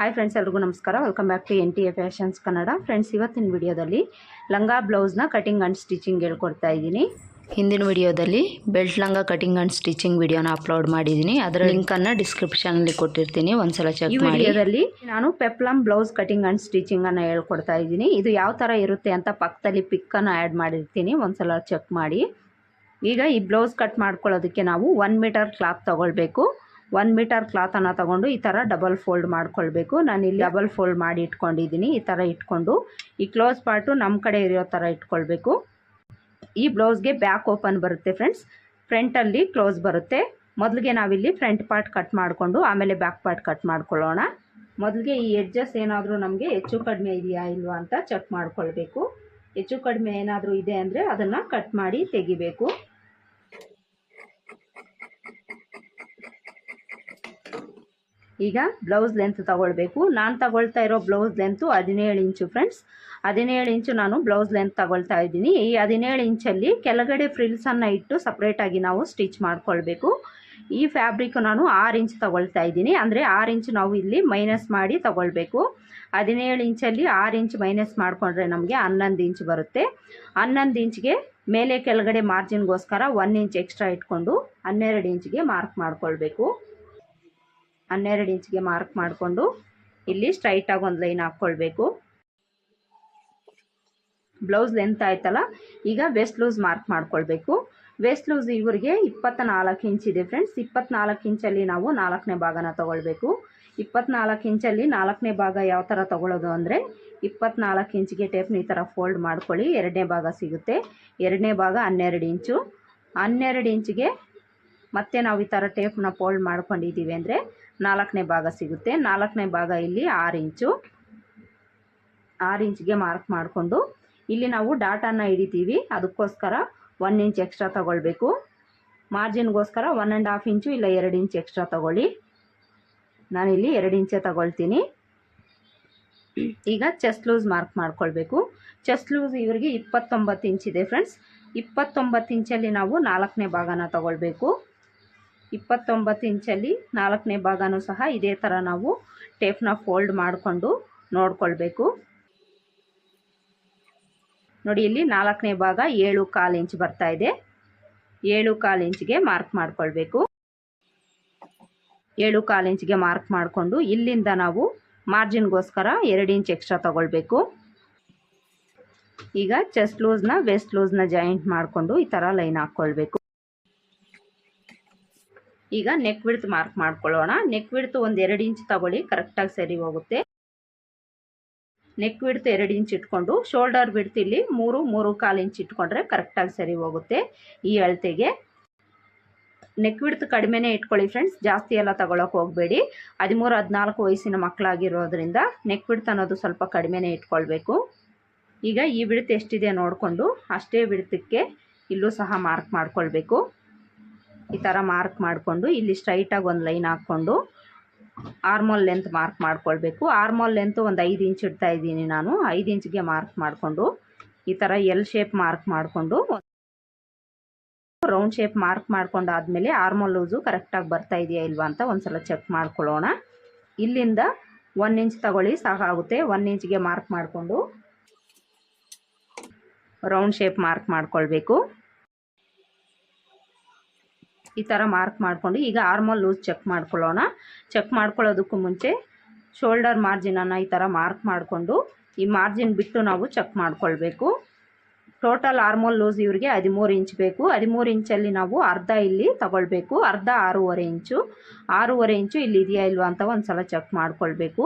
Hi friends ಎಲ್ರಿಗೂ ನಮಸ್ಕಾರ. Welcome back to N T A fashions Kannada friends ಇವತ್ತಿನ ವಿಡಿಯೋದಲ್ಲಿ ಲಂಗ ಬ್ಲೌಸ್ನ ಕಟಿಂಗ್ ಆ್ಯಂಡ್ ಸ್ಟಿಚಿಂಗ್ ಹೇಳ್ಕೊಡ್ತಾ ಇದ್ದೀನಿ. ಹಿಂದಿನ ವಿಡಿಯೋದಲ್ಲಿ ಬೆಲ್ಟ್ ಲಂಗ ಕಟಿಂಗ್ ಆ್ಯಂಡ್ ಸ್ಟಿಚಿಂಗ್ ವಿಡಿಯೋನ ಅಪ್ಲೋಡ್ ಮಾಡಿದ್ದೀನಿ. ಅದರ ಲಿಂಕನ್ನು ಡಿಸ್ಕ್ರಿಪ್ಷನಲ್ಲಿ ಕೊಟ್ಟಿರ್ತೀನಿ. ಒಂದ್ಸಲ ಚೆಕ್ ಮಾಡಿ. ವಿಡಿಯೋದಲ್ಲಿ ನಾನು ಪೆಪ್ಲಮ್ ಬ್ಲೌಸ್ ಕಟಿಂಗ್ ಆ್ಯಂಡ್ ಸ್ಟಿಚಿಂಗನ್ನು ಹೇಳ್ಕೊಡ್ತಾ ಇದ್ದೀನಿ. ಇದು ಯಾವ ಥರ ಇರುತ್ತೆ ಅಂತ ಪಕ್ಕದಲ್ಲಿ ಪಿಕ್ಕನ್ನು ಆ್ಯಡ್ ಮಾಡಿರ್ತೀನಿ. ಒಂದ್ಸಲ ಚೆಕ್ ಮಾಡಿ. ಈಗ ಈ ಬ್ಲೌಸ್ ಕಟ್ ಮಾಡ್ಕೊಳ್ಳೋದಕ್ಕೆ ನಾವು ಒನ್ ಮೀಟರ್ ಕ್ಲಾತ್ ತೊಗೊಳ್ಬೇಕು. ಒನ್ ಮೀಟರ್ ಕ್ಲಾತನ್ನು ತಗೊಂಡು ಈ ಥರ ಡಬಲ್ ಫೋಲ್ಡ್ ಮಾಡ್ಕೊಳ್ಬೇಕು. ನಾನು ಇಲ್ಲಿ ಡಬಲ್ ಫೋಲ್ಡ್ ಮಾಡಿ ಇಟ್ಕೊಂಡಿದ್ದೀನಿ ಈ ಥರ ಇಟ್ಕೊಂಡು ಈ ಕ್ಲೋಸ್ ಪಾರ್ಟು ನಮ್ಮ ಕಡೆ ಇರೋ ಥರ ಇಟ್ಕೊಳ್ಬೇಕು. ಈ ಬ್ಲೌಸ್ಗೆ ಬ್ಯಾಕ್ ಓಪನ್ ಬರುತ್ತೆ ಫ್ರೆಂಡ್ಸ್. ಫ್ರಂಟಲ್ಲಿ ಕ್ಲೋಸ್ ಬರುತ್ತೆ. ಮೊದಲಿಗೆ ನಾವಿಲ್ಲಿ ಫ್ರಂಟ್ ಪಾರ್ಟ್ ಕಟ್ ಮಾಡಿಕೊಂಡು ಆಮೇಲೆ ಬ್ಯಾಕ್ ಪಾರ್ಟ್ ಕಟ್ ಮಾಡ್ಕೊಳ್ಳೋಣ. ಮೊದಲಿಗೆ ಈ ಎಡ್ಜಸ್ ಏನಾದರೂ ನಮಗೆ ಹೆಚ್ಚು ಕಡಿಮೆ ಇದೆಯಾ ಇಲ್ವಾ ಅಂತ ಚೆಕ್ ಮಾಡ್ಕೊಳ್ಬೇಕು. ಹೆಚ್ಚು ಕಡಿಮೆ ಏನಾದರೂ ಇದೆ ಅಂದರೆ ಅದನ್ನು ಕಟ್ ಮಾಡಿ ತೆಗಿಬೇಕು. ಈಗ ಬ್ಲೌಸ್ ಲೆಂತ್ ತಗೊಳ್ಬೇಕು. ನಾನು ತಗೊಳ್ತಾ ಇರೋ ಬ್ಲೌಸ್ ಲೆಂತು ಹದಿನೇಳು ಇಂಚು ಫ್ರೆಂಡ್ಸ್ ಹದಿನೇಳು ಇಂಚು ನಾನು ಬ್ಲೌಸ್ ಲೆಂತ್ ತಗೊಳ್ತಾ ಇದ್ದೀನಿ. ಈ ಹದಿನೇಳು ಇಂಚಲ್ಲಿ ಕೆಳಗಡೆ ಫ್ರಿಲ್ಸನ್ನು ಇಟ್ಟು ಸಪ್ರೇಟಾಗಿ ನಾವು ಸ್ಟಿಚ್ ಮಾಡ್ಕೊಳ್ಬೇಕು. ಈ ಫ್ಯಾಬ್ರಿಕ್ ನಾನು ಆರು ಇಂಚ್ ತಗೊಳ್ತಾ ಇದ್ದೀನಿ. ಅಂದರೆ ಆರು ಇಂಚ್ ನಾವು ಇಲ್ಲಿ ಮೈನಸ್ ಮಾಡಿ ತಗೊಳ್ಬೇಕು. ಹದಿನೇಳು ಇಂಚಲ್ಲಿ ಆರು ಇಂಚ್ ಮೈನಸ್ ಮಾಡಿಕೊಂಡ್ರೆ ನಮಗೆ ಹನ್ನೊಂದು ಇಂಚ್ ಬರುತ್ತೆ. ಹನ್ನೊಂದು ಇಂಚ್ಗೆ ಮೇಲೆ ಕೆಳಗಡೆ ಮಾರ್ಜಿನ್ಗೋಸ್ಕರ ಒನ್ ಇಂಚ್ ಎಕ್ಸ್ಟ್ರಾ ಇಟ್ಕೊಂಡು ಹನ್ನೆರಡು ಇಂಚ್ಗೆ ಮಾರ್ಕ್ ಮಾಡ್ಕೊಳ್ಬೇಕು. ಹನ್ನೆರಡು ಇಂಚಿಗೆ ಮಾರ್ಕ್ ಮಾಡಿಕೊಂಡು ಇಲ್ಲಿ ಸ್ಟ್ರೈಟಾಗಿ ಒಂದು ಲೈನ್ ಹಾಕ್ಕೊಳ್ಬೇಕು. ಬ್ಲೌಸ್ ಲೆಂತ್ ಆಯ್ತಲ್ಲ, ಈಗ ವೆಸ್ಟ್ ಲೂಸ್ ಮಾರ್ಕ್ ಮಾಡ್ಕೊಳ್ಬೇಕು. ವೆಸ್ಟ್ ಲೂಸ್ ಇವರಿಗೆ ಇಪ್ಪತ್ತ ನಾಲ್ಕು ಇಂಚ್ ಇದೆ ಫ್ರೆಂಡ್ಸ್. ಇಪ್ಪತ್ನಾಲ್ಕು ಇಂಚಲ್ಲಿ ನಾವು ನಾಲ್ಕನೇ ಭಾಗನ ತೊಗೊಳ್ಬೇಕು. ಇಪ್ಪತ್ನಾಲ್ಕು ಇಂಚಲ್ಲಿ ನಾಲ್ಕನೇ ಭಾಗ ಯಾವ ಥರ ತಗೊಳ್ಳೋದು ಅಂದರೆ, ಇಪ್ಪತ್ನಾಲ್ಕು ಇಂಚಿಗೆ ಟೇಪ್ನ ಈ ಥರ ಫೋಲ್ಡ್ ಮಾಡ್ಕೊಳ್ಳಿ, ಎರಡನೇ ಭಾಗ ಸಿಗುತ್ತೆ. ಎರಡನೇ ಭಾಗ ಹನ್ನೆರಡು ಇಂಚು. ಹನ್ನೆರಡು ಇಂಚಿಗೆ ಮತ್ತೆ ನಾವು ಈ ಥರ ಟೇಪ್ನ ಫೋಲ್ಡ್ ಮಾಡ್ಕೊಂಡಿದ್ದೀವಿ ಅಂದರೆ ನಾಲ್ಕನೇ ಭಾಗ ಸಿಗುತ್ತೆ. ನಾಲ್ಕನೇ ಭಾಗ ಇಲ್ಲಿ ಆರು ಇಂಚು, ಆರು ಇಂಚ್ಗೆ ಮಾರ್ಕ್ ಮಾಡಿಕೊಂಡು ಇಲ್ಲಿ ನಾವು ಡಾಟನ್ನು ಹಿಡಿತೀವಿ. ಅದಕ್ಕೋಸ್ಕರ ಒನ್ ಇಂಚ್ ಎಕ್ಸ್ಟ್ರಾ ತಗೊಳ್ಬೇಕು. ಮಾರ್ಜಿನ್ಗೋಸ್ಕರ ಒನ್ ಆ್ಯಂಡ್ ಹಾಫ್ ಇಂಚು ಇಲ್ಲ ಎರಡು ಇಂಚ್ ಎಕ್ಸ್ಟ್ರಾ ತಗೊಳ್ಳಿ. ನಾನಿಲ್ಲಿ ಎರಡು ಇಂಚೆ ತಗೊಳ್ತೀನಿ. ಈಗ ಚೆಸ್ಟ್ ಲೂಸ್ ಮಾರ್ಕ್ ಮಾಡ್ಕೊಳ್ಬೇಕು. ಚೆಸ್ಟ್ ಲೂಸ್ ಇವರಿಗೆ ಇಪ್ಪತ್ತೊಂಬತ್ತು ಇಂಚ್ ಇದೆ ಫ್ರೆಂಡ್ಸ್ ಇಪ್ಪತ್ತೊಂಬತ್ತು ಇಂಚಲ್ಲಿ ನಾವು ನಾಲ್ಕನೇ ಭಾಗನ ತಗೊಳ್ಬೇಕು. ಇಪ್ಪತ್ತೊಂಬತ್ತು ಇಂಚಲ್ಲಿ ನಾಲ್ಕನೇ ಭಾಗನೂ ಸಹ ಇದೇ ಥರ ನಾವು ಟೇಪ್ನ ಫೋಲ್ಡ್ ಮಾಡಿಕೊಂಡು ನೋಡಿಕೊಳ್ಬೇಕು. ನೋಡಿ, ಇಲ್ಲಿ ನಾಲ್ಕನೇ ಭಾಗ ಏಳು ಕಾಲು ಇಂಚ್ ಬರ್ತಾ ಇದೆ. ಏಳು ಕಾಲು ಇಂಚ್ಗೆ ಮಾರ್ಕ್ ಮಾಡಿಕೊಳ್ಬೇಕು. ಏಳು ಕಾಲು ಇಂಚ್ಗೆ ಮಾರ್ಕ್ ಮಾಡಿಕೊಂಡು ಇಲ್ಲಿಂದ ನಾವು ಮಾರ್ಜಿನ್ಗೋಸ್ಕರ ಎರಡು ಇಂಚ್ ಎಕ್ಸ್ಟ್ರಾ ತಗೊಳ್ಬೇಕು. ಈಗ ಚೆಸ್ಟ್ ಲೂಸ್ನ ವೆಸ್ಟ್ ಲೂಸ್ನ ಜಾಯಿಂಟ್ ಮಾಡಿಕೊಂಡು ಈ ಥರ ಲೈನ್ ಹಾಕ್ಕೊಳ್ಬೇಕು. ಈಗ ನೆಕ್ ವಿಡ್ತ್ ಮಾರ್ಕ್ ಮಾಡ್ಕೊಳ್ಳೋಣ. ನೆಕ್ ವಿಡ್ತ್ ಒಂದು ಎರಡು ಇಂಚ್ ತಗೊಳ್ಳಿ ಕರೆಕ್ಟಾಗಿ ಸರಿ ಹೋಗುತ್ತೆ. ನೆಕ್ ವಿಡ್ತ್ ಎರಡು ಇಂಚ್ ಇಟ್ಕೊಂಡು ಶೋಲ್ಡರ್ ವಿಡ್ತ್ ಇಲ್ಲಿ ಮೂರು ಮೂರು ಕಾಲು ಇಂಚ್ ಇಟ್ಕೊಂಡ್ರೆ ಕರೆಕ್ಟಾಗಿ ಸರಿ ಹೋಗುತ್ತೆ ಈ ಅಳತೆಗೆ. ನೆಕ್ ವಿಡ್ತ್ ಕಡಿಮೆನೇ ಇಟ್ಕೊಳ್ಳಿ ಫ್ರೆಂಡ್ಸ್ ಜಾಸ್ತಿ ಎಲ್ಲ ತಗೊಳಕ್ಕೆ ಹೋಗಬೇಡಿ. ಹದಿಮೂರು, ಹದಿನಾಲ್ಕು ವಯಸ್ಸಿನ ಮಕ್ಕಳಾಗಿರೋದ್ರಿಂದ ನೆಕ್ ವಿಡ್ತ್ ಅನ್ನೋದು ಸ್ವಲ್ಪ ಕಡಿಮೆನೇ ಇಟ್ಕೊಳ್ಬೇಕು. ಈಗ ಈ ಬಿಡ್ತ್ ಎಷ್ಟಿದೆ ನೋಡಿಕೊಂಡು, ಅಷ್ಟೇ ಬಿಡ್ತಕ್ಕೆ ಇಲ್ಲೂ ಸಹ ಮಾರ್ಕ್ ಮಾಡ್ಕೊಳ್ಬೇಕು. ಈ ಥರ ಮಾರ್ಕ್ ಮಾಡಿಕೊಂಡು, ಇಲ್ಲಿ ಸ್ಟ್ರೈಟಾಗಿ ಒಂದು ಲೈನ್ ಹಾಕ್ಕೊಂಡು ಆರ್ಮೋಲ್ ಲೆಂತ್ ಮಾರ್ಕ್ ಮಾಡ್ಕೊಳ್ಬೇಕು. ಆರ್ಮೋಲ್ ಲೆಂತು ಒಂದು ಐದು ಇಂಚ್ ಇಡ್ತಾ ಇದ್ದೀನಿ ನಾನು. ಐದು ಇಂಚ್ಗೆ ಮಾರ್ಕ್ ಮಾಡಿಕೊಂಡು, ಈ ಥರ ಎಲ್ ಶೇಪ್ ಮಾರ್ಕ್ ಮಾಡಿಕೊಂಡು ರೌಂಡ್ ಶೇಪ್ ಮಾರ್ಕ್ ಮಾಡ್ಕೊಂಡು ಆದಮೇಲೆ ಆರ್ಮೋಲ್ ಲೂಸು ಕರೆಕ್ಟಾಗಿ ಬರ್ತಾ ಇದೆಯಾ ಇಲ್ವಾ ಅಂತ ಒಂದು ಸಲ ಚೆಕ್ ಮಾಡ್ಕೊಳ್ಳೋಣ. ಇಲ್ಲಿಂದ ಒನ್ ಇಂಚ್ ತಗೊಳ್ಳಿ ಸಾಕಾಗುತ್ತೆ ಒನ್ ಇಂಚ್ಗೆ ಮಾರ್ಕ್ ಮಾಡಿಕೊಂಡು ರೌಂಡ್ ಶೇಪ್ ಮಾರ್ಕ್ ಮಾಡ್ಕೊಳ್ಬೇಕು. ಈ ಥರ ಮಾರ್ಕ್ ಮಾಡಿಕೊಂಡು ಈಗ ಆರ್ಮಲ್ ಲೂಸ್ ಚೆಕ್ ಮಾಡ್ಕೊಳ್ಳೋಣ. ಚೆಕ್ ಮಾಡ್ಕೊಳ್ಳೋದಕ್ಕೂ ಮುಂಚೆ ಶೋಲ್ಡರ್ ಮಾರ್ಜಿನನ್ನು ಈ ಥರ ಮಾರ್ಕ್ ಮಾಡಿಕೊಂಡು ಈ ಮಾರ್ಜಿನ್ ಬಿಟ್ಟು ನಾವು ಚೆಕ್ ಮಾಡ್ಕೊಳ್ಬೇಕು. ಟೋಟಲ್ ಆರ್ಮೋಲ್ ಲೂಸ್ ಇವರಿಗೆ ಹದಿಮೂರು ಇಂಚ್ ಬೇಕು. ಹದಿಮೂರು ಇಂಚಲ್ಲಿ ನಾವು ಅರ್ಧ ಇಲ್ಲಿ ತಗೊಳ್ಬೇಕು. ಅರ್ಧ ಆರೂವರೆ ಇಂಚು ಆರೂವರೆ ಇಂಚು ಇಲ್ಲಿ ಇದೆಯಾ ಇಲ್ವಾ ಅಂತ ಒಂದು ಸಲ ಚೆಕ್ ಮಾಡ್ಕೊಳ್ಬೇಕು.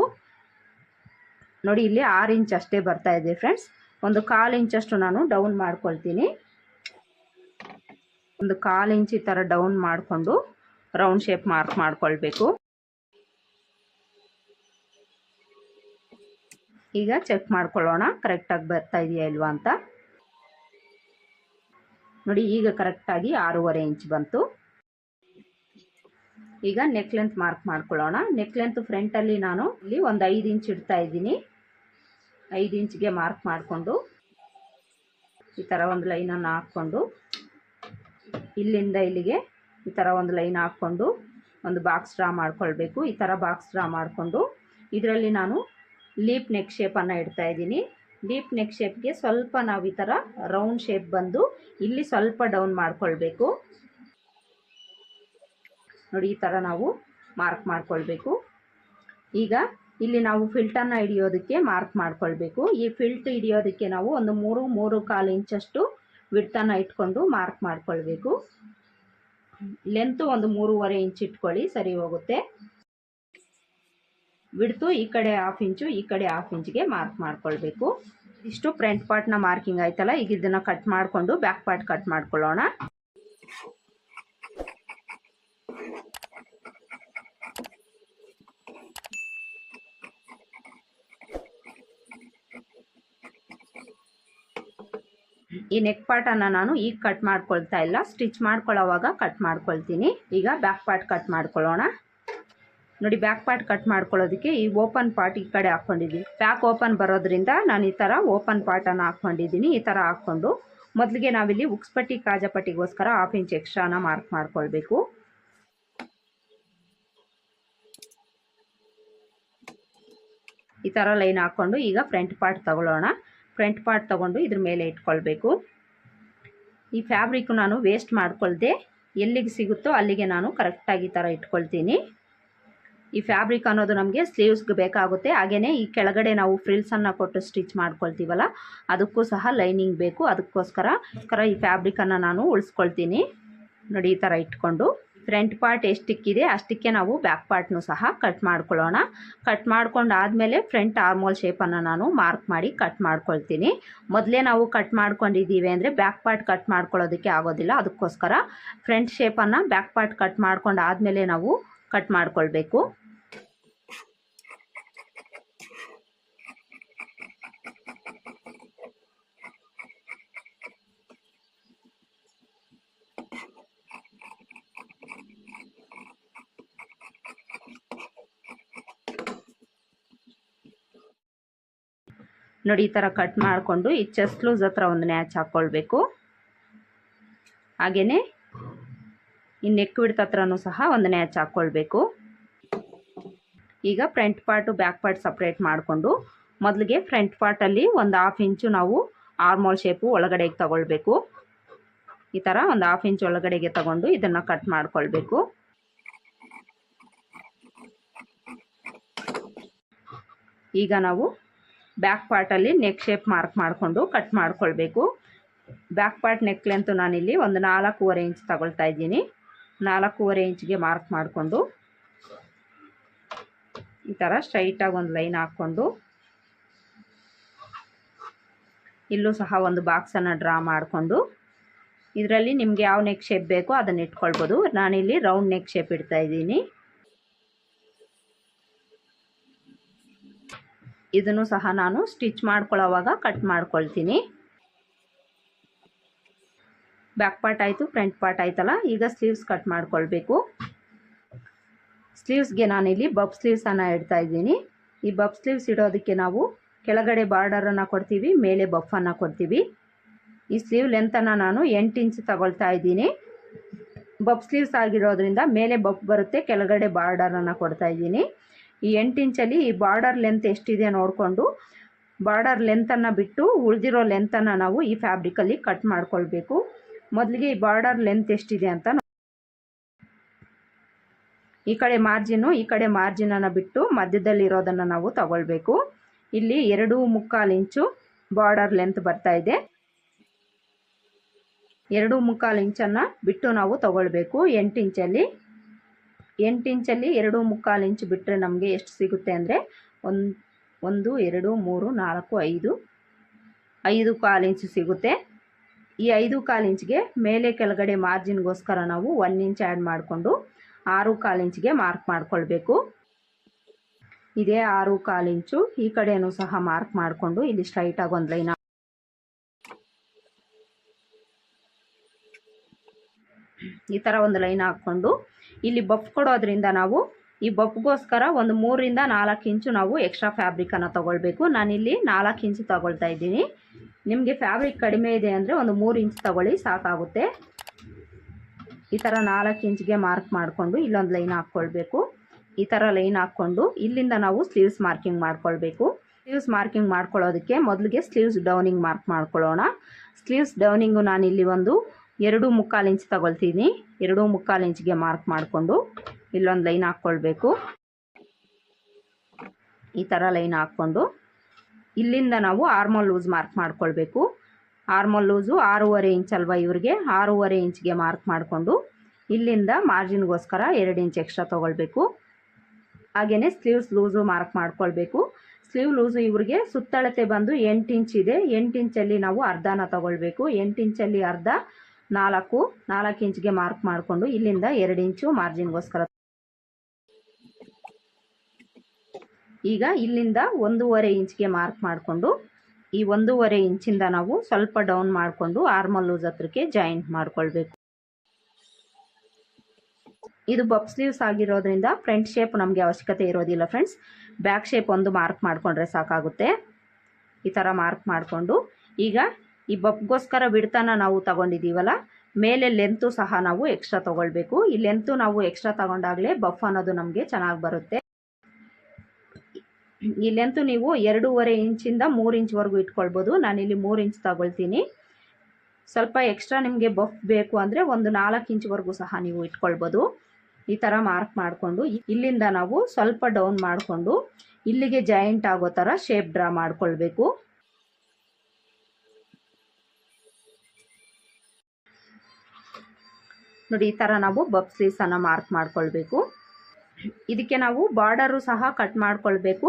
ನೋಡಿ, ಇಲ್ಲಿ ಆರು ಇಂಚ್ ಅಷ್ಟೇ ಬರ್ತಾ ಇದೆ ಫ್ರೆಂಡ್ಸ್ ಒಂದು ಕಾಲು ಇಂಚಷ್ಟು ನಾನು ಡೌನ್ ಮಾಡ್ಕೊಳ್ತೀನಿ. ಒಂದು ಕಾಲು ಇಂಚಿ ಥರ ಡೌನ್ ಮಾಡಿಕೊಂಡು ರೌಂಡ್ ಶೇಪ್ ಮಾರ್ಕ್ ಮಾಡ್ಕೊಳ್ಬೇಕು. ಈಗ ಚೆಕ್ ಮಾಡ್ಕೊಳ್ಳೋಣ ಕರೆಕ್ಟಾಗಿ ಬರ್ತಾ ಇದೆಯಾ ಇಲ್ವಾ ಅಂತ. ನೋಡಿ, ಈಗ ಕರೆಕ್ಟಾಗಿ ಆರೂವರೆ ಇಂಚ್ ಬಂತು. ಈಗ ನೆಕ್ ಲೆಂತ್ ಮಾರ್ಕ್ ಮಾಡ್ಕೊಳ್ಳೋಣ. ನೆಕ್ ಲೆಂತ್ ಫ್ರಂಟಲ್ಲಿ ನಾನು ಇಲ್ಲಿ ಒಂದು ಐದು ಇಂಚ್ ಇಡ್ತಾ ಇದ್ದೀನಿ. ಐದು ಇಂಚ್ಗೆ ಮಾರ್ಕ್ ಮಾಡಿಕೊಂಡು ಈ ಥರ ಒಂದು ಲೈನನ್ನು ಹಾಕ್ಕೊಂಡು ಇಲ್ಲಿಂದ ಇಲ್ಲಿಗೆ ಈ ಥರ ಒಂದು ಲೈನ್ ಹಾಕ್ಕೊಂಡು ಒಂದು ಬಾಕ್ಸ್ ಡ್ರಾ ಮಾಡ್ಕೊಳ್ಬೇಕು. ಈ ಥರ ಬಾಕ್ಸ್ ಡ್ರಾ ಮಾಡಿಕೊಂಡು ಇದರಲ್ಲಿ ನಾನು ಲೀಪ್ ನೆಕ್ ಶೇಪನ್ನು ಇಡ್ತಾ ಇದ್ದೀನಿ. ಲೀಪ್ ನೆಕ್ ಶೇಪ್ಗೆ ಸ್ವಲ್ಪ ನಾವು ಈ ಥರ ರೌಂಡ್ ಶೇಪ್ ಬಂದು ಇಲ್ಲಿ ಸ್ವಲ್ಪ ಡೌನ್ ಮಾಡಿಕೊಳ್ಬೇಕು. ನೋಡಿ ಈ ಥರ ನಾವು ಮಾರ್ಕ್ ಮಾಡಿಕೊಳ್ಬೇಕು. ಈಗ ಇಲ್ಲಿ ನಾವು ಫಿಲ್ಟನ್ನು ಹಿಡಿಯೋದಕ್ಕೆ ಮಾರ್ಕ್ ಮಾಡಿಕೊಳ್ಬೇಕು. ಈ ಫಿಲ್ಟ್ ಹಿಡಿಯೋದಕ್ಕೆ ನಾವು ಒಂದು ಮೂರು ಮೂರು ಕಾಲು ಇಂಚಷ್ಟು ವಿಡ್ತನ್ನು ಇಟ್ಕೊಂಡು ಮಾರ್ಕ್ ಮಾಡ್ಕೊಳ್ಬೇಕು. ಲೆಂತ್ ಒಂದು ಮೂರುವರೆ ಇಂಚ್ ಇಟ್ಕೊಳ್ಳಿ, ಸರಿ ಹೋಗುತ್ತೆ. ಬಿಡ್ತು ಈ ಕಡೆ ಹಾಫ್ ಇಂಚು ಈ ಕಡೆ ಹಾಫ್ ಇಂಚ್ಗೆ ಮಾರ್ಕ್ ಮಾಡ್ಕೊಳ್ಬೇಕು. ಇಷ್ಟು ಫ್ರಂಟ್ ಪಾರ್ಟ್ನ ಮಾರ್ಕಿಂಗ್ ಆಯ್ತಲ್ಲ, ಈಗ ಇದನ್ನು ಕಟ್ ಮಾಡಿಕೊಂಡು ಬ್ಯಾಕ್ ಪಾರ್ಟ್ ಕಟ್ ಮಾಡ್ಕೊಳ್ಳೋಣ. ಈ ನೆಕ್ ಪಾರ್ಟನ್ನು ನಾನು ಈಗ ಕಟ್ ಮಾಡ್ಕೊಳ್ತಾ ಇಲ್ಲ. ಸ್ಟಿಚ್ ಮಾಡ್ಕೊಳ್ಳೋವಾಗ ಕಟ್ ಮಾಡ್ಕೊಳ್ತೀನಿ. ಈಗ ಬ್ಯಾಕ್ ಪಾರ್ಟ್ ಕಟ್ ಮಾಡ್ಕೊಳ್ಳೋಣ. ನೋಡಿ ಬ್ಯಾಕ್ ಪಾರ್ಟ್ ಕಟ್ ಮಾಡ್ಕೊಳ್ಳೋದಕ್ಕೆ ಈ ಓಪನ್ ಪಾರ್ಟ್ ಈ ಕಡೆ ಹಾಕ್ಕೊಂಡಿದ್ದೀನಿ. ಬ್ಯಾಕ್ ಓಪನ್ ಬರೋದ್ರಿಂದ ನಾನು ಈ ಥರ ಓಪನ್ ಪಾರ್ಟನ್ನು ಹಾಕ್ಕೊಂಡಿದ್ದೀನಿ. ಈ ಥರ ಹಾಕ್ಕೊಂಡು ಮೊದಲಿಗೆ ನಾವಿಲ್ಲಿ ಉಕ್ಸ್ಪಟ್ಟಿ ಕಾಜಪಟ್ಟಿಗೋಸ್ಕರ ಹಾಫ್ ಇಂಚ್ ಎಕ್ಸ್ಟ್ರಾನ ಮಾರ್ಕ್ ಮಾಡ್ಕೊಳ್ಬೇಕು. ಈ ಥರ ಲೈನ್ ಹಾಕ್ಕೊಂಡು ಈಗ ಫ್ರಂಟ್ ಪಾರ್ಟ್ ತಗೊಳ್ಳೋಣ. ಫ್ರಂಟ್ ಪಾರ್ಟ್ ತೊಗೊಂಡು ಇದ್ರ ಮೇಲೆ ಇಟ್ಕೊಳ್ಬೇಕು. ಈ ಫ್ಯಾಬ್ರಿಕ್ ನಾನು ವೇಸ್ಟ್ ಮಾಡ್ಕೊಳ್ದೆ ಎಲ್ಲಿಗೆ ಸಿಗುತ್ತೋ ಅಲ್ಲಿಗೆ ನಾನು ಕರೆಕ್ಟಾಗಿ ಈ ಥರ ಇಟ್ಕೊಳ್ತೀನಿ. ಈ ಫ್ಯಾಬ್ರಿಕ್ ಅನ್ನೋದು ನಮಗೆ ಸ್ಲೀವ್ಸ್ಗೆ ಬೇಕಾಗುತ್ತೆ. ಹಾಗೆಯೇ ಈ ಕೆಳಗಡೆ ನಾವು ಫ್ರಿಲ್ಸನ್ನು ಕೊಟ್ಟು ಸ್ಟಿಚ್ ಮಾಡ್ಕೊಳ್ತೀವಲ್ಲ, ಅದಕ್ಕೂ ಸಹ ಲೈನಿಂಗ್ ಬೇಕು. ಅದಕ್ಕೋಸ್ಕರ ಈ ಫ್ಯಾಬ್ರಿಕನ್ನು ನಾನು ಉಳಿಸ್ಕೊಳ್ತೀನಿ. ನೋಡಿ ಈ ಥರ ಇಟ್ಕೊಂಡು. ಫ್ರಂಟ್ ಪಾರ್ಟ್ ಎಷ್ಟಿಕ್ಕಿದೆ ಅಷ್ಟಕ್ಕೆ ನಾವು ಬ್ಯಾಕ್ ಪಾರ್ಟ್ನು ಸಹ ಕಟ್ ಮಾಡ್ಕೊಳ್ಳೋಣ. ಕಟ್ ಮಾಡ್ಕೊಂಡು ಆದಮೇಲೆ ಫ್ರಂಟ್ ಆರ್ಮೋಲ್ ಶೇಪನ್ನು ನಾನು ಮಾರ್ಕ್ ಮಾಡಿ ಕಟ್ ಮಾಡ್ಕೊಳ್ತೀನಿ. ಮೊದಲೇ ನಾವು ಕಟ್ ಮಾಡ್ಕೊಂಡಿದ್ದೀವಿ ಅಂದರೆ ಬ್ಯಾಕ್ ಪಾರ್ಟ್ ಕಟ್ ಮಾಡ್ಕೊಳ್ಳೋದಕ್ಕೆ ಆಗೋದಿಲ್ಲ. ಅದಕ್ಕೋಸ್ಕರ ಫ್ರಂಟ್ ಶೇಪನ್ನು ಬ್ಯಾಕ್ ಪಾರ್ಟ್ ಕಟ್ ಮಾಡ್ಕೊಂಡು ಆದಮೇಲೆ ನಾವು ಕಟ್ ಮಾಡ್ಕೊಳ್ಬೇಕು. ನೋಡಿ, ಈ ಥರ ಕಟ್ ಮಾಡಿಕೊಂಡು ಈ ಚೆಸ್ಟ್ ಲೂಸ್ ಹತ್ರ ಒಂದು ನ್ಯಾಚ್ ಹಾಕ್ಕೊಳ್ಬೇಕು ಹಾಗೆಯೇ ಈ ನೆಕ್ ಬಿಡ್ತ ಹತ್ರನೂ ಸಹ ಒಂದು ನ್ಯಾಚ್ ಹಾಕ್ಕೊಳ್ಬೇಕು ಈಗ front part back part separate ಮಾಡಿಕೊಂಡು ಮೊದಲಿಗೆ ಫ್ರಂಟ್ ಪಾರ್ಟಲ್ಲಿ ಒಂದು ಹಾಫ್ ಇಂಚು ನಾವು ಆರ್ಮೋಲ್ ಶೇಪು ಒಳಗಡೆಗೆ ತಗೊಳ್ಬೇಕು. ಈ ಥರ ಒಂದು ಹಾಫ್ ಇಂಚ್ ಒಳಗಡೆಗೆ ತಗೊಂಡು ಇದನ್ನು ಕಟ್ ಮಾಡಿಕೊಳ್ಬೇಕು. ಈಗ ನಾವು ಬ್ಯಾಕ್ ಪಾರ್ಟಲ್ಲಿ ನೆಕ್ ಶೇಪ್ ಮಾರ್ಕ್ ಮಾಡಿಕೊಂಡು ಕಟ್ ಮಾಡ್ಕೊಳ್ಬೇಕು. ಬ್ಯಾಕ್ ಪಾರ್ಟ್ ನೆಕ್ ಲೆಂತು ನಾನಿಲ್ಲಿ ಒಂದು ನಾಲ್ಕೂವರೆ ಇಂಚ್ ತಗೊಳ್ತಾ ಇದ್ದೀನಿ. ನಾಲ್ಕೂವರೆ ಇಂಚ್ಗೆ ಮಾರ್ಕ್ ಮಾಡಿಕೊಂಡು ಈ ಥರ ಸ್ಟ್ರೈಟಾಗಿ ಒಂದು ಲೈನ್ ಹಾಕ್ಕೊಂಡು ಇಲ್ಲೂ ಸಹ ಒಂದು ಬಾಕ್ಸನ್ನು ಡ್ರಾ ಮಾಡಿಕೊಂಡು ಇದರಲ್ಲಿ ನಿಮಗೆ ಯಾವ ನೆಕ್ ಶೇಪ್ ಬೇಕೋ ಅದನ್ನು ಇಟ್ಕೊಳ್ಬೋದು. ನಾನಿಲ್ಲಿ ರೌಂಡ್ ನೆಕ್ ಶೇಪ್ ಇಡ್ತಾ ಇದ್ದೀನಿ. ಇದನ್ನು ಸಹ ನಾನು ಸ್ಟಿಚ್ ಮಾಡ್ಕೊಳ್ಳೋವಾಗ ಕಟ್ ಮಾಡ್ಕೊಳ್ತೀನಿ. ಬ್ಯಾಕ್ ಪಾರ್ಟ್ ಆಯಿತು, ಫ್ರಂಟ್ ಪಾರ್ಟ್ ಆಯ್ತಲ್ಲ, ಈಗ ಸ್ಲೀವ್ಸ್ ಕಟ್ ಮಾಡ್ಕೊಳ್ಬೇಕು. ಸ್ಲೀವ್ಸ್ಗೆ ನಾನಿಲ್ಲಿ ಬಬ್ ಸ್ಲೀವ್ಸನ್ನು ಇಡ್ತಾ ಇದ್ದೀನಿ. ಈ ಬಬ್ ಸ್ಲೀವ್ಸ್ ಇಡೋದಕ್ಕೆ ನಾವು ಕೆಳಗಡೆ ಬಾರ್ಡರನ್ನು ಕೊಡ್ತೀವಿ, ಮೇಲೆ ಬಫನ್ನು ಕೊಡ್ತೀವಿ. ಈ ಸ್ಲೀವ್ ಲೆಂತನ್ನು ನಾನು ಎಂಟು ಇಂಚ್ ತಗೊಳ್ತಾ ಇದ್ದೀನಿ. ಬಬ್ ಸ್ಲೀವ್ಸ್ ಆಗಿರೋದ್ರಿಂದ ಮೇಲೆ ಬಫ್ ಬರುತ್ತೆ, ಕೆಳಗಡೆ ಬಾರ್ಡರನ್ನು ಕೊಡ್ತಾ ಇದ್ದೀನಿ. ಈ ಎಂಟು ಇಂಚಲ್ಲಿ ಈ ಬಾರ್ಡರ್ ಲೆಂತ್ ಎಷ್ಟಿದೆ ನೋಡಿಕೊಂಡು ಬಾರ್ಡರ್ ಲೆಂತನ್ನು ಬಿಟ್ಟು ಉಳಿದಿರೋ ಲೆಂತನ್ನು ನಾವು ಈ ಫ್ಯಾಬ್ರಿಕಲ್ಲಿ ಕಟ್ ಮಾಡ್ಕೊಳ್ಬೇಕು. ಮೊದಲಿಗೆ ಈ ಬಾರ್ಡರ್ ಲೆಂತ್ ಎಷ್ಟಿದೆ ಅಂತ ಈ ಕಡೆ ಮಾರ್ಜಿನ್ನು ಈ ಕಡೆ ಮಾರ್ಜಿನನ್ನು ಬಿಟ್ಟು ಮಧ್ಯದಲ್ಲಿ ಇರೋದನ್ನು ನಾವು ತಗೊಳ್ಬೇಕು. ಇಲ್ಲಿ ಎರಡು ಮುಕ್ಕಾಲು ಇಂಚು ಬಾರ್ಡರ್ ಲೆಂತ್ ಬರ್ತಾ ಇದೆ. ಎರಡು ಮುಕ್ಕಾಲು ಇಂಚನ್ನು ಬಿಟ್ಟು ನಾವು ತಗೊಳ್ಬೇಕು ಎಂಟು ಇಂಚಲ್ಲಿ ಎಂಟು ಇಂಚಲ್ಲಿ ಎರಡು ಮುಕ್ಕಾಲು ಇಂಚು ಬಿಟ್ಟರೆ ನಮಗೆ ಎಷ್ಟು ಸಿಗುತ್ತೆ ಅಂದರೆ ಒಂದು ಒಂದು, ಎರಡು, ಮೂರು, ನಾಲ್ಕು, ಐದು ಐದು ಕಾಲು ಇಂಚು ಸಿಗುತ್ತೆ. ಈ ಐದು ಕಾಲು ಇಂಚ್ಗೆ ಮೇಲೆ ಕೆಳಗಡೆ ಮಾರ್ಜಿನ್ಗೋಸ್ಕರ ನಾವು ಒನ್ ಇಂಚ್ ಆ್ಯಡ್ ಮಾಡಿಕೊಂಡು ಆರು ಕಾಲು ಇಂಚ್ಗೆ ಮಾರ್ಕ್ ಮಾಡಿಕೊಳ್ಬೇಕು. ಇದೇ ಆರು ಕಾಲು ಇಂಚು ಈ ಕಡೆಯೂ ಸಹ ಮಾರ್ಕ್ ಮಾಡಿಕೊಂಡು ಇಲ್ಲಿ ಸ್ಟ್ರೈಟಾಗಿ ಒಂದು ಲೈನ್ ಈ ಥರ ಒಂದು ಲೈನ್ ಹಾಕ್ಕೊಂಡು ಇಲ್ಲಿ ಬಫ್ ಕೊಡೋದ್ರಿಂದ ನಾವು ಈ ಬಫ್ಗೋಸ್ಕರ ಒಂದು ಮೂರಿಂದ ನಾಲ್ಕು ಇಂಚು ನಾವು ಎಕ್ಸ್ಟ್ರಾ ಫ್ಯಾಬ್ರಿಕನ್ನು ತೊಗೊಳ್ಬೇಕು. ನಾನಿಲ್ಲಿ ನಾಲ್ಕು ಇಂಚು ತೊಗೊಳ್ತಾ ಇದ್ದೀನಿ. ನಿಮಗೆ ಫ್ಯಾಬ್ರಿಕ್ ಕಡಿಮೆ ಇದೆ ಅಂದರೆ ಒಂದು ಮೂರು ಇಂಚ್ ತೊಗೊಳ್ಳಿ, ಸಾಕಾಗುತ್ತೆ. ಈ ಥರ ನಾಲ್ಕು ಇಂಚ್ಗೆ ಮಾರ್ಕ್ ಮಾಡಿಕೊಂಡು ಇಲ್ಲೊಂದು ಲೈನ್ ಹಾಕ್ಕೊಳ್ಬೇಕು. ಈ ಥರ ಲೈನ್ ಹಾಕ್ಕೊಂಡು ಇಲ್ಲಿಂದ ನಾವು ಸ್ಲೀವ್ಸ್ ಮಾರ್ಕಿಂಗ್ ಮಾಡ್ಕೊಳ್ಬೇಕು. ಸ್ಲೀವ್ಸ್ ಮಾರ್ಕಿಂಗ್ ಮಾಡ್ಕೊಳ್ಳೋದಕ್ಕೆ ಮೊದಲಿಗೆ ಸ್ಲೀವ್ಸ್ ಡೌನಿಂಗ್ ಮಾರ್ಕ್ ಮಾಡ್ಕೊಳ್ಳೋಣ. ಸ್ಲೀವ್ಸ್ ಡೌನಿಂಗು ನಾನು ಇಲ್ಲಿ ಒಂದು ಎರಡು ಮುಕ್ಕಾಲು ಇಂಚ್ ತಗೊಳ್ತೀನಿ. ಎರಡು ಮುಕ್ಕಾಲು ಇಂಚ್ಗೆ ಮಾರ್ಕ್ ಮಾಡಿಕೊಂಡು ಇಲ್ಲೊಂದು ಲೈನ್ ಹಾಕ್ಕೊಳ್ಬೇಕು. ಈ ಥರ ಲೈನ್ ಹಾಕ್ಕೊಂಡು ಇಲ್ಲಿಂದ ನಾವು ಆರ್ಮೋಲ್ ಲೂಸ್ ಮಾರ್ಕ್ ಮಾಡ್ಕೊಳ್ಬೇಕು. ಆರ್ಮೋಲ್ ಲೂಸು ಆರೂವರೆ ಇಂಚ್ ಅಲ್ವಾ ಇವ್ರಿಗೆ? ಆರೂವರೆ ಇಂಚ್ಗೆ ಮಾರ್ಕ್ ಮಾಡಿಕೊಂಡು ಇಲ್ಲಿಂದ ಮಾರ್ಜಿನ್ಗೋಸ್ಕರ ಎರಡು ಇಂಚ್ ಎಕ್ಸ್ಟ್ರಾ ತೊಗೊಳ್ಬೇಕು. ಹಾಗೆಯೇ ಸ್ಲೀವ್ಸ್ ಲೂಸು ಮಾರ್ಕ್ ಮಾಡ್ಕೊಳ್ಬೇಕು. ಸ್ಲೀವ್ ಲೂಸು ಇವ್ರಿಗೆ ಸುತ್ತಳತೆ ಬಂದು ಎಂಟು ಇಂಚ್ ಇದೆ. ಎಂಟು ಇಂಚಲ್ಲಿ ನಾವು ಅರ್ಧನ ತಗೊಳ್ಬೇಕು. ಎಂಟು ಇಂಚಲ್ಲಿ ಅರ್ಧ ನಾಲ್ಕು ನಾಲ್ಕು ಇಂಚ್ಗೆ ಮಾರ್ಕ್ ಮಾಡಿಕೊಂಡು ಇಲ್ಲಿಂದ ಎರಡು ಇಂಚು ಮಾರ್ಜಿನ್ಗೋಸ್ಕರ ಈಗ ಇಲ್ಲಿಂದ ಒಂದೂವರೆ ಇಂಚ್ಗೆ ಮಾರ್ಕ್ ಮಾಡಿಕೊಂಡು, ಈ ಒಂದೂವರೆ ಇಂಚಿಂದ ನಾವು ಸ್ವಲ್ಪ ಡೌನ್ ಮಾಡಿಕೊಂಡು ಆರ್ಮಲ್ ಲೂಸ್ ಹತ್ರಕ್ಕೆ ಜಾಯಿಂಟ್ ಮಾಡಿಕೊಳ್ಬೇಕು. ಇದು ಬಬ್ ಸ್ಲೀವ್ಸ್ ಆಗಿರೋದ್ರಿಂದ ಫ್ರಂಟ್ ಶೇಪ್ ನಮಗೆ ಅವಶ್ಯಕತೆ ಇರೋದಿಲ್ಲ ಫ್ರೆಂಡ್ಸ್ ಬ್ಯಾಕ್ ಶೇಪ್ ಒಂದು ಮಾರ್ಕ್ ಮಾಡಿಕೊಂಡ್ರೆ ಸಾಕಾಗುತ್ತೆ. ಈ ಥರ ಮಾರ್ಕ್ ಮಾಡಿಕೊಂಡು ಈಗ ಈ ಬಬ್ಗೋಸ್ಕರ ಬಿಡ್ತಾನ ನಾವು ತಗೊಂಡಿದ್ದೀವಲ್ಲ ಮೇಲೆ ಲೆಂತು ಸಹ ನಾವು ಎಕ್ಸ್ಟ್ರಾ ತಗೊಳ್ಬೇಕು. ಈ ಲೆಂತು ನಾವು ಎಕ್ಸ್ಟ್ರಾ ತಗೊಂಡಾಗಲೇ ಬಫ್ ಅನ್ನೋದು ನಮಗೆ ಚೆನ್ನಾಗಿ ಬರುತ್ತೆ. ಈ ಲೆಂತು ನೀವು ಎರಡೂವರೆ ಇಂಚಿಂದ ಮೂರು ಇಂಚ್ವರೆಗೂ ಇಟ್ಕೊಳ್ಬೋದು. ನಾನಿಲ್ಲಿ ಮೂರು ಇಂಚ್ ತಗೊಳ್ತೀನಿ. ಸ್ವಲ್ಪ ಎಕ್ಸ್ಟ್ರಾ ನಿಮಗೆ ಬಫ್ ಬೇಕು ಅಂದರೆ ಒಂದು ನಾಲ್ಕು ಇಂಚ್ವರೆಗೂ ಸಹ ನೀವು ಇಟ್ಕೊಳ್ಬೋದು. ಈ ಥರ ಮಾರ್ಕ್ ಮಾಡಿಕೊಂಡು ಇಲ್ಲಿಂದ ನಾವು ಸ್ವಲ್ಪ ಡೌನ್ ಮಾಡಿಕೊಂಡು ಇಲ್ಲಿಗೆ ಜಾಯಿಂಟ್ ಆಗೋ ಥರ ಶೇಪ್ ಡ್ರಾ ಮಾಡ್ಕೊಳ್ಬೇಕು. ನೋಡಿ, ಈ ಥರ ನಾವು ಬಬ್ ಮಾರ್ಕ್ ಮಾಡ್ಕೊಳ್ಬೇಕು. ಇದಕ್ಕೆ ನಾವು ಬಾರ್ಡರು ಸಹ ಕಟ್ ಮಾಡ್ಕೊಳ್ಬೇಕು.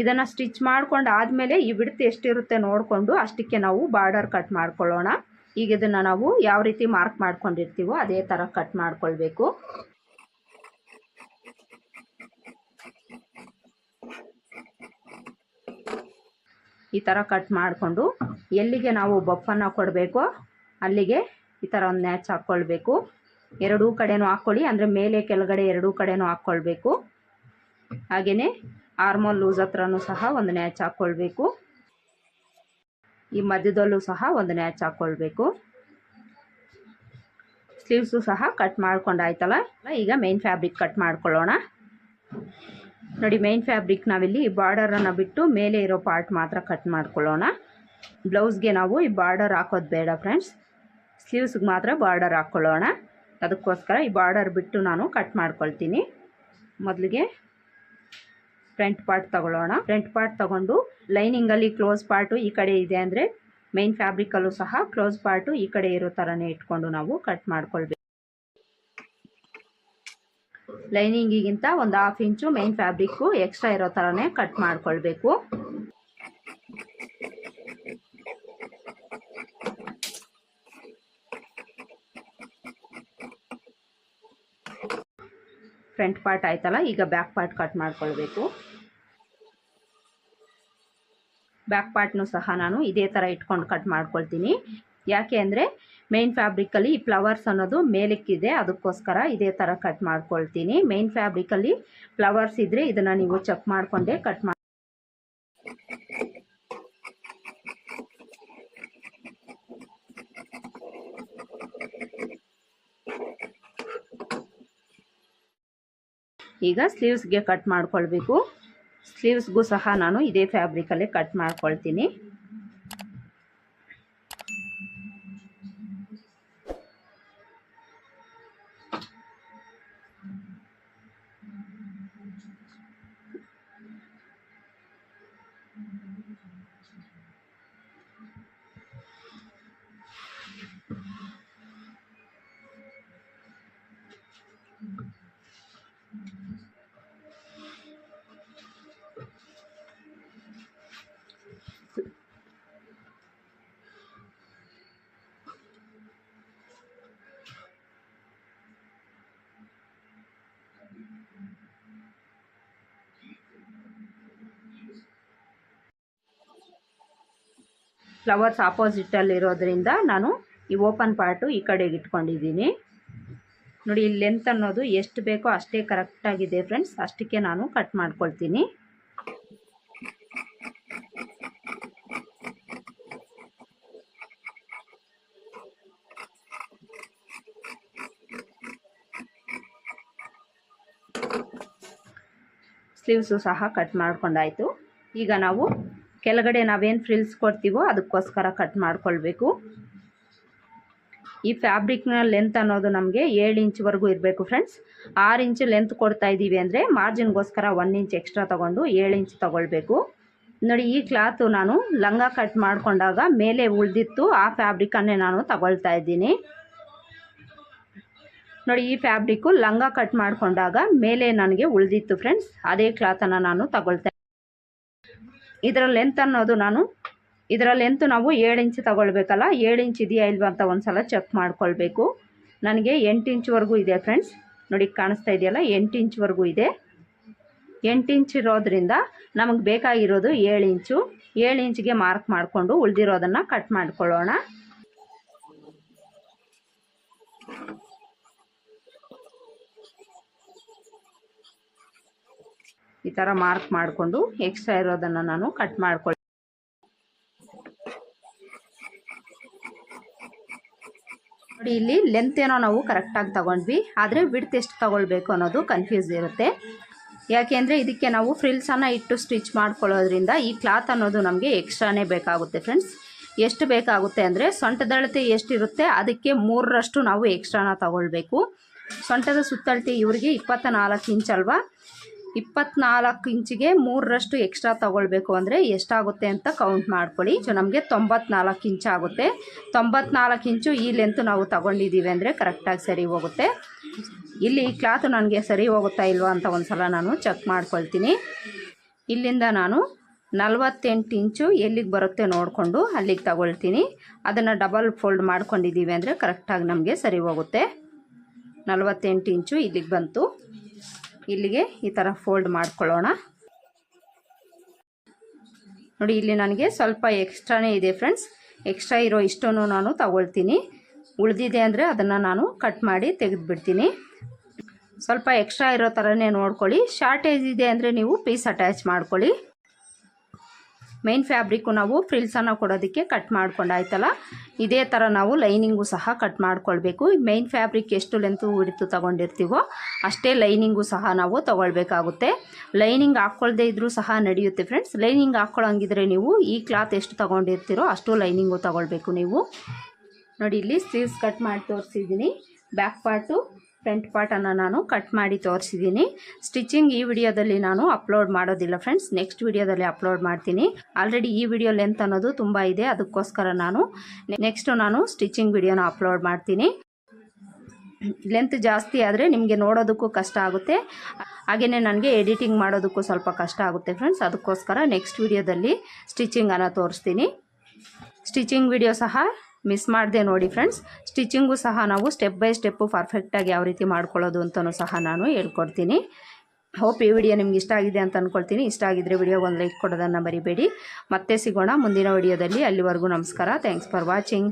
ಇದನ್ನು ಸ್ಟಿಚ್ ಮಾಡ್ಕೊಂಡು ಆದಮೇಲೆ ಈ ಬಿಡ್ತು ಎಷ್ಟಿರುತ್ತೆ ನೋಡಿಕೊಂಡು ಅಷ್ಟಕ್ಕೆ ನಾವು ಬಾರ್ಡರ್ ಕಟ್ ಮಾಡ್ಕೊಳ್ಳೋಣ. ಈಗ ಇದನ್ನು ನಾವು ಯಾವ ರೀತಿ ಮಾರ್ಕ್ ಮಾಡ್ಕೊಂಡಿರ್ತೀವೋ ಅದೇ ಥರ ಕಟ್ ಮಾಡ್ಕೊಳ್ಬೇಕು. ಈ ಥರ ಕಟ್ ಮಾಡಿಕೊಂಡು ಎಲ್ಲಿಗೆ ನಾವು ಬಫನ್ನು ಕೊಡಬೇಕೋ ಅಲ್ಲಿಗೆ ಈ ಥರ ಒಂದು ನ್ಯಾಚ್ ಹಾಕ್ಕೊಳ್ಬೇಕು. ಎರಡೂ ಕಡೆನೂ ಹಾಕ್ಕೊಳ್ಳಿ. ಅಂದರೆ ಮೇಲೆ ಕೆಳಗಡೆ ಎರಡೂ ಕಡೆನೂ ಹಾಕ್ಕೊಳ್ಬೇಕು. ಹಾಗೆಯೇ ಆರ್ಮೋಲ್ ಲೂಸ್ ಹತ್ರನೂ ಸಹ ಒಂದು ನ್ಯಾಚ್ ಹಾಕ್ಕೊಳ್ಬೇಕು. ಈ ಮಧ್ಯದಲ್ಲೂ ಸಹ ಒಂದು ನ್ಯಾಚ್ ಹಾಕ್ಕೊಳ್ಬೇಕು. ಸ್ಲೀವ್ಸು ಸಹ ಕಟ್ ಮಾಡ್ಕೊಂಡಾಯ್ತಲ್ಲ ಈಗ ಮೇನ್ ಫ್ಯಾಬ್ರಿಕ್ ಕಟ್ ಮಾಡ್ಕೊಳ್ಳೋಣ. ನೋಡಿ ಮೇನ್ ಫ್ಯಾಬ್ರಿಕ್ ನಾವಿಲ್ಲಿ ಈ ಬಾರ್ಡರನ್ನು ಬಿಟ್ಟು ಮೇಲೆ ಇರೋ ಪಾರ್ಟ್ ಮಾತ್ರ ಕಟ್ ಮಾಡ್ಕೊಳ್ಳೋಣ. ಬ್ಲೌಸ್ಗೆ ನಾವು ಈ ಬಾರ್ಡರ್ ಹಾಕೋದು ಬೇಡ ಫ್ರೆಂಡ್ಸ್ ಸ್ಲೀವ್ಸ್ಗೆ ಮಾತ್ರ ಬಾರ್ಡರ್ ಹಾಕ್ಕೊಳ್ಳೋಣ. ಅದಕ್ಕೋಸ್ಕರ ಈ ಬಾರ್ಡರ್ ಬಿಟ್ಟು ನಾನು ಕಟ್ ಮಾಡ್ಕೊಳ್ತೀನಿ. ಮೊದಲಿಗೆ ಫ್ರಂಟ್ ಪಾರ್ಟ್ ತಗೊಳ್ಳೋಣ. ಫ್ರಂಟ್ ಪಾರ್ಟ್ ತಗೊಂಡು ಲೈನಿಂಗಲ್ಲಿ ಕ್ಲೋಸ್ ಪಾರ್ಟು ಈ ಕಡೆ ಇದೆ ಅಂದರೆ ಮೇನ್ ಫ್ಯಾಬ್ರಿಕಲ್ಲೂ ಸಹ ಕ್ಲೋಸ್ ಪಾರ್ಟು ಈ ಕಡೆ ಇರೋ ಥರನೇ ಇಟ್ಕೊಂಡು ನಾವು ಕಟ್ ಮಾಡ್ಕೊಳ್ಬೇಕು. ಲೈನಿಂಗಿಗಿಂತ ಒಂದು half inch main fabric extra ಇರೋ ಥರನೇ ಕಟ್ ಮಾಡ್ಕೊಳ್ಬೇಕು. ಫ್ರಂಟ್ ಪಾರ್ಟ್ ಆಯ್ತಲ್ಲ, ಈಗ ಬ್ಯಾಕ್ ಪಾರ್ಟ್ ಕಟ್ ಮಾಡ್ಕೊಳ್ಬೇಕು. ಬ್ಯಾಕ್ ಪಾರ್ಟ್ನು ಸಹ ನಾನು ಇದೇ ಥರ ಇಟ್ಕೊಂಡು ಕಟ್ ಮಾಡ್ಕೊಳ್ತೀನಿ. ಯಾಕೆ ಅಂದರೆ ಮೇನ್ ಫ್ಯಾಬ್ರಿಕಲ್ಲಿ ಈ ಫ್ಲವರ್ಸ್ ಅನ್ನೋದು ಮೇಲಕ್ಕಿದೆ, ಅದಕ್ಕೋಸ್ಕರ ಇದೇ ಥರ ಕಟ್ ಮಾಡ್ಕೊಳ್ತೀನಿ. ಮೇನ್ ಫ್ಯಾಬ್ರಿಕಲ್ಲಿ ಫ್ಲವರ್ಸ್ ಇದ್ದರೆ ಇದನ್ನು ನೀವು ಚೆಕ್ ಮಾಡಿಕೊಂಡೇ ಕಟ್ ಮಾಡಿ ಈಗ ಸ್ಲೀವ್ಸ್ಗೆ ಕಟ್ ಮಾಡ್ಕೊಳ್ಬೇಕು. ಸ್ಲೀವ್ಸ್ಗೂ ಸಹ ನಾನು ಇದೇ ಫ್ಯಾಬ್ರಿಕಲ್ಲೇ ಕಟ್ ಮಾಡ್ಕೊಳ್ತೀನಿ. ಫ್ಲವರ್ಸ್ ಆಪೋಸಿಟಲ್ಲಿ ಇರೋದ್ರಿಂದ ನಾನು ಈ ಓಪನ್ ಪಾರ್ಟು ಈ ಕಡೆಗೆ ಇಟ್ಕೊಂಡಿದ್ದೀನಿ. ನೋಡಿ ಇಲ್ಲಿ ಲೆಂತ್ ಅನ್ನೋದು ಎಷ್ಟು ಬೇಕೋ ಅಷ್ಟೇ ಕರೆಕ್ಟಾಗಿದೆ ಫ್ರೆಂಡ್ಸ್ ಅಷ್ಟಕ್ಕೆ ನಾನು ಕಟ್ ಮಾಡ್ಕೊಳ್ತೀನಿ. ಸ್ಲೀವ್ಸು ಸಹ ಕಟ್ ಮಾಡ್ಕೊಂಡಾಯಿತು. ಈಗ ನಾವು ಕೆಳಗಡೆ ನಾವೇನು ಫ್ರಿಲ್ಸ್ ಕೊಡ್ತೀವೋ ಅದಕ್ಕೋಸ್ಕರ ಕಟ್ ಮಾಡ್ಕೊಳ್ಬೇಕು. ಈ ಫ್ಯಾಬ್ರಿಕ್ನ ಲೆಂತ್ ಅನ್ನೋದು ನಮಗೆ ಏಳು ಇಂಚ್ವರೆಗೂ ಇರಬೇಕು ಫ್ರೆಂಡ್ಸ್ ಆರು ಇಂಚ್ ಲೆಂತ್ ಕೊಡ್ತಾ ಇದ್ದೀವಿ ಅಂದರೆ ಮಾರ್ಜಿನ್ಗೋಸ್ಕರ ಒನ್ ಇಂಚ್ ಎಕ್ಸ್ಟ್ರಾ ತೊಗೊಂಡು ಏಳು ಇಂಚ್ ತೊಗೊಳ್ಬೇಕು. ನೋಡಿ, ಈ ಕ್ಲಾತು ನಾನು ಲಂಗ ಕಟ್ ಮಾಡಿಕೊಂಡಾಗ ಮೇಲೆ ಉಳಿದಿತ್ತು, ಆ ಫ್ಯಾಬ್ರಿಕನ್ನೇ ನಾನು ತಗೊಳ್ತಾ ಇದ್ದೀನಿ. ನೋಡಿ, ಈ ಫ್ಯಾಬ್ರಿಕ್ಕು ಲಂಗ ಕಟ್ ಮಾಡಿಕೊಂಡಾಗ ಮೇಲೆ ನನಗೆ ಉಳಿದಿತ್ತು ಫ್ರೆಂಡ್ಸ್ ಅದೇ ಕ್ಲಾತನ್ನು ನಾನು ತಗೊಳ್ತಾ ಇದರ ಲೆಂತ್ ಅನ್ನೋದು ನಾನು, ಇದರ ಲೆಂತ್ ನಾವು ಏಳು ಇಂಚ್ ತಗೊಳ್ಬೇಕಲ್ಲ, ಏಳು ಇಂಚ್ ಇದೆಯಾ ಇಲ್ವಾ ಅಂತ ಒಂದು ಸಲ ಚೆಕ್ ಮಾಡ್ಕೊಳ್ಬೇಕು. ನನಗೆ ಎಂಟು ಇಂಚ್ವರೆಗೂ ಇದೆ ಫ್ರೆಂಡ್ಸ್ ನೋಡಿ ಕಾಣಿಸ್ತಾ ಇದೆಯಲ್ಲ, ಎಂಟು ಇಂಚ್ವರೆಗೂ ಇದೆ. ಎಂಟು ಇಂಚ್ ಇರೋದ್ರಿಂದ ನಮಗೆ ಬೇಕಾಗಿರೋದು ಏಳು ಇಂಚು ಏಳು ಇಂಚಿಗೆ ಮಾರ್ಕ್ ಮಾಡಿಕೊಂಡು ಉಳಿದಿರೋದನ್ನು ಕಟ್ ಮಾಡ್ಕೊಳ್ಳೋಣ. ಈ ಥರ ಮಾರ್ಕ್ ಮಾಡಿಕೊಂಡು ಎಕ್ಸ್ಟ್ರಾ ಇರೋದನ್ನು ನಾನು ಕಟ್ ಮಾಡ್ಕೊಳ್ಳಿ ನೋಡಿ ಇಲ್ಲಿ ಲೆಂತ್ ಏನೋ ನಾವು ಕರೆಕ್ಟಾಗಿ ತಗೊಂಡ್ವಿ. ಆದರೆ ವಿಡ್ತ್ ಎಷ್ಟು ತಗೊಳ್ಬೇಕು ಅನ್ನೋದು ಕನ್ಫ್ಯೂಸ್ ಇರುತ್ತೆ. ಯಾಕೆಂದರೆ ಇದಕ್ಕೆ ನಾವು ಫ್ರಿಲ್ಸನ್ನು ಇಟ್ಟು ಸ್ಟಿಚ್ ಮಾಡ್ಕೊಳ್ಳೋದ್ರಿಂದ ಈ ಕ್ಲಾತ್ ಅನ್ನೋದು ನಮಗೆ ಎಕ್ಸ್ಟ್ರಾನೇ ಬೇಕಾಗುತ್ತೆ ಫ್ರೆಂಡ್ಸ್ ಎಷ್ಟು ಬೇಕಾಗುತ್ತೆ ಅಂದರೆ ಸೊಂಟದಳತೆ ಎಷ್ಟಿರುತ್ತೆ ಅದಕ್ಕೆ ಮೂರರಷ್ಟು ನಾವು ಎಕ್ಸ್ಟ್ರಾನ ತಗೊಳ್ಬೇಕು. ಸೊಂಟದ ಸುತ್ತಳತೆ ಇವರಿಗೆ ಇಪ್ಪತ್ತ ನಾಲ್ಕು ಇಂಚ್ ಅಲ್ವಾ? ಇಪ್ಪತ್ನಾಲ್ಕು ಇಂಚಿಗೆ ಮೂರರಷ್ಟು ಎಕ್ಸ್ಟ್ರಾ ತಗೊಳ್ಬೇಕು ಅಂದರೆ ಎಷ್ಟಾಗುತ್ತೆ ಅಂತ ಕೌಂಟ್ ಮಾಡ್ಕೊಳ್ಳಿ. ಸೊ ನಮಗೆ ತೊಂಬತ್ನಾಲ್ಕು ಇಂಚ್ ಆಗುತ್ತೆ. ತೊಂಬತ್ನಾಲ್ಕು ಇಂಚು ಈ ಲೆಂತ್ ನಾವು ತಗೊಂಡಿದ್ದೀವಿ ಅಂದರೆ ಕರೆಕ್ಟಾಗಿ ಸರಿ ಹೋಗುತ್ತೆ. ಇಲ್ಲಿ ಕ್ಲಾತ್ ನನಗೆ ಸರಿ ಹೋಗುತ್ತಾ ಇಲ್ವಾ ಅಂತ ಒಂದು ಸಲ ನಾನು ಚೆಕ್ ಮಾಡ್ಕೊಳ್ತೀನಿ. ಇಲ್ಲಿಂದ ನಾನು ನಲ್ವತ್ತೆಂಟು ಇಂಚು ಎಲ್ಲಿಗೆ ಬರುತ್ತೆ ನೋಡಿಕೊಂಡು ಅಲ್ಲಿಗೆ ತಗೊಳ್ತೀನಿ. ಅದನ್ನು ಡಬಲ್ ಫೋಲ್ಡ್ ಮಾಡ್ಕೊಂಡಿದ್ದೀವಿ ಅಂದರೆ ಕರೆಕ್ಟಾಗಿ ನಮಗೆ ಸರಿ ಹೋಗುತ್ತೆ. ನಲ್ವತ್ತೆಂಟು ಇಂಚು ಇಲ್ಲಿಗೆ ಬಂತು. ಇಲ್ಲಿಗೆ ಈ ಥರ ಫೋಲ್ಡ್ ಮಾಡ್ಕೊಳ್ಳೋಣ. ನೋಡಿ, ಇಲ್ಲಿ ನನಗೆ ಸ್ವಲ್ಪ ಎಕ್ಸ್ಟ್ರಾನೇ ಇದೆ ಫ್ರೆಂಡ್ಸ್ ಎಕ್ಸ್ಟ್ರಾ ಇರೋ ಇಷ್ಟನ್ನು ನಾನು ತಗೊಳ್ತೀನಿ. ಉಳಿದಿದೆ ಅಂದರೆ ಅದನ್ನು ನಾನು ಕಟ್ ಮಾಡಿ ತೆಗೆದುಬಿಡ್ತೀನಿ. ಸ್ವಲ್ಪ ಎಕ್ಸ್ಟ್ರಾ ಇರೋ ಥರನೇ ನೋಡ್ಕೊಳ್ಳಿ. ಶಾರ್ಟೇಜ್ ಇದೆ ಅಂದರೆ ನೀವು ಪೀಸ್ ಅಟ್ಯಾಚ್ ಮಾಡ್ಕೊಳ್ಳಿ. ಮೈನ್ ಫ್ಯಾಬ್ರಿಕ್ಕು ನಾವು ಫ್ರಿಲ್ಸನ್ನು ಕೊಡೋದಕ್ಕೆ ಕಟ್ ಮಾಡ್ಕೊಂಡಾಯ್ತಲ್ಲ? ಇದೇ ಥರ ನಾವು ಲೈನಿಂಗು ಸಹ ಕಟ್ ಮಾಡ್ಕೊಳ್ಬೇಕು. ಮೇನ್ ಫ್ಯಾಬ್ರಿಕ್ ಎಷ್ಟು ಲೆಂತು ಹಿಡಿತು ತೊಗೊಂಡಿರ್ತೀವೋ ಅಷ್ಟೇ ಲೈನಿಂಗು ಸಹ ನಾವು ತೊಗೊಳ್ಬೇಕಾಗುತ್ತೆ. ಲೈನಿಂಗ್ ಹಾಕ್ಕೊಳ್ದೇ ಇದ್ದರೂ ಸಹ ನಡೆಯುತ್ತೆ ಫ್ರೆಂಡ್ಸ್ ಲೈನಿಂಗ್ ಹಾಕ್ಕೊಳ್ಳೋಂಗಿದ್ರೆ ನೀವು ಈ ಕ್ಲಾತ್ ಎಷ್ಟು ತೊಗೊಂಡಿರ್ತೀರೋ ಅಷ್ಟು ಲೈನಿಂಗು ತೊಗೊಳ್ಬೇಕು ನೀವು. ನೋಡಿ, ಇಲ್ಲಿ ಸ್ಲೀವ್ಸ್ ಕಟ್ ಮಾಡಿ ತೋರಿಸಿದ್ದೀನಿ. ಬ್ಯಾಕ್ ಪಾರ್ಟು ಫ್ರಂಟ್ ಪಾರ್ಟನ್ನು ನಾನು ಕಟ್ ಮಾಡಿ ತೋರಿಸಿದ್ದೀನಿ. ಸ್ಟಿಚಿಂಗ್ ಈ ವಿಡಿಯೋದಲ್ಲಿ ನಾನು ಅಪ್ಲೋಡ್ ಮಾಡೋದಿಲ್ಲ ಫ್ರೆಂಡ್ಸ್. ನೆಕ್ಸ್ಟ್ ವಿಡಿಯೋದಲ್ಲಿ ಅಪ್ಲೋಡ್ ಮಾಡ್ತೀನಿ. ಆಲ್ರೆಡಿ ಈ ವಿಡಿಯೋ ಲೆಂತ್ ಅನ್ನೋದು ತುಂಬ ಇದೆ. ಅದಕ್ಕೋಸ್ಕರ ನಾನು ನೆಕ್ಸ್ಟು ನಾನು ಸ್ಟಿಚಿಂಗ್ ವಿಡಿಯೋನ ಅಪ್ಲೋಡ್ ಮಾಡ್ತೀನಿ. ಲೆಂತ್ ಜಾಸ್ತಿ ಆದರೆ ನಿಮಗೆ ನೋಡೋದಕ್ಕೂ ಕಷ್ಟ ಆಗುತ್ತೆ. ಹಾಗೆಯೇ ನನಗೆ ಎಡಿಟಿಂಗ್ ಮಾಡೋದಕ್ಕೂ ಸ್ವಲ್ಪ ಕಷ್ಟ ಆಗುತ್ತೆ ಫ್ರೆಂಡ್ಸ್. ಅದಕ್ಕೋಸ್ಕರ ನೆಕ್ಸ್ಟ್ ವಿಡಿಯೋದಲ್ಲಿ ಸ್ಟಿಚಿಂಗನ್ನು ತೋರಿಸ್ತೀನಿ. ಸ್ಟಿಚಿಂಗ್ ವಿಡಿಯೋ ಸಹ ಮಿಸ್ ಮಾಡಿದೆ ನೋಡಿ ಫ್ರೆಂಡ್ಸ್ ಸ್ಟಿಚಿಂಗು ಸಹ ನಾವು ಸ್ಟೆಪ್ ಬೈ ಸ್ಟೆಪ್ಪು ಪರ್ಫೆಕ್ಟಾಗಿ ಯಾವ ರೀತಿ ಮಾಡ್ಕೊಳ್ಳೋದು ಅಂತಲೂ ಸಹ ನಾನು ಹೇಳ್ಕೊಡ್ತೀನಿ. ಹೋಪ್ ಈ ವಿಡಿಯೋ ನಿಮ್ಗೆ ಇಷ್ಟ ಆಗಿದೆ ಅಂತ ಅಂದ್ಕೊಳ್ತೀನಿ ಇಷ್ಟ ಆಗಿದ್ದರೆ ವಿಡಿಯೋಗೆ ಒಂದು ಲೈಕ್ ಕೊಡೋದನ್ನು ಮರಿಬೇಡಿ. ಮತ್ತೆ ಸಿಗೋಣ ಮುಂದಿನ ವಿಡಿಯೋದಲ್ಲಿ ಅಲ್ಲಿವರೆಗೂ ನಮಸ್ಕಾರ. Thanks for watching